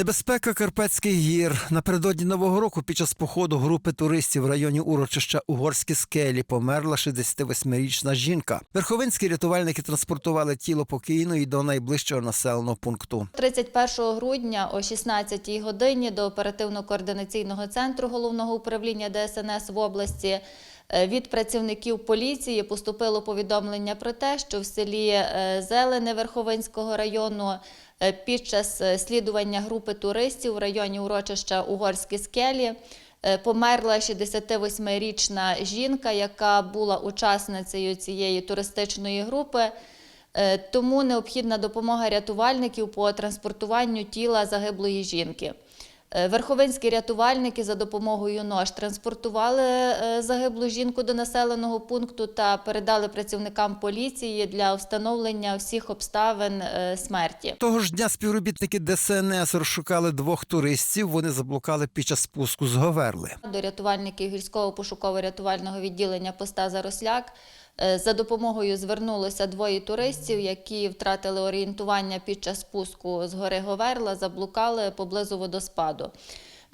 Небезпека Карпатських гір напередодні нового року під час походу групи туристів в районі урочища Угорські скелі померла 68-річна жінка. Верховинські рятувальники транспортували тіло покійної до найближчого населеного пункту. 31 грудня о 16 годині до оперативно-координаційного центру головного управління ДСНС в області від працівників поліції поступило повідомлення про те, що в селі е, Зелене Верховинського району е, під час е, слідування групи туристів в районі урочища Угорські скелі е, померла 68-річна жінка, яка була учасницею цієї туристичної групи. Е, Тому необхідна допомога рятувальників по транспортуванню тіла загиблої жінки. Е, Верховинські рятувальники за допомогою нож транспортували е, загиблу жінку до населеного пункту та передали працівникам поліції для встановлення всіх обставин е, смерті. Того ж дня співробітники ДСНС розшукали двох туристів. Вони заблукали під час спуску з Говерли. До рятувальників гірського пошуково-рятувального відділення поста Заросляк за допомогою звернулося двоє туристів, які втратили орієнтування під час спуску з гори Говерла, заблукали поблизу водоспаду.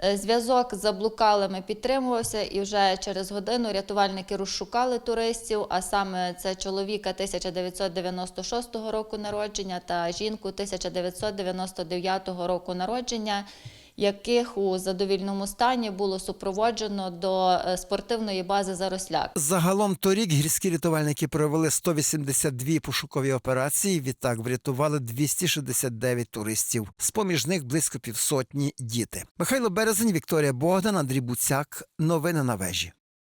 Е, Зв'язок з заблукалими підтримувався, і вже через годину рятувальники розшукали туристів, а саме це чоловіка 1996 року народження та жінку 1999 року народження, яких у задовільному стані було супроводжено до е, спортивної бази Заросляк. Загалом торік гірські рятувальники провели 182 пошукові операції. Відтак врятували 269 туристів. З поміж них близько півсотні діти. Михайло Березень, Вікторія Богдан, Андрій Буцяк. Новини на вежі.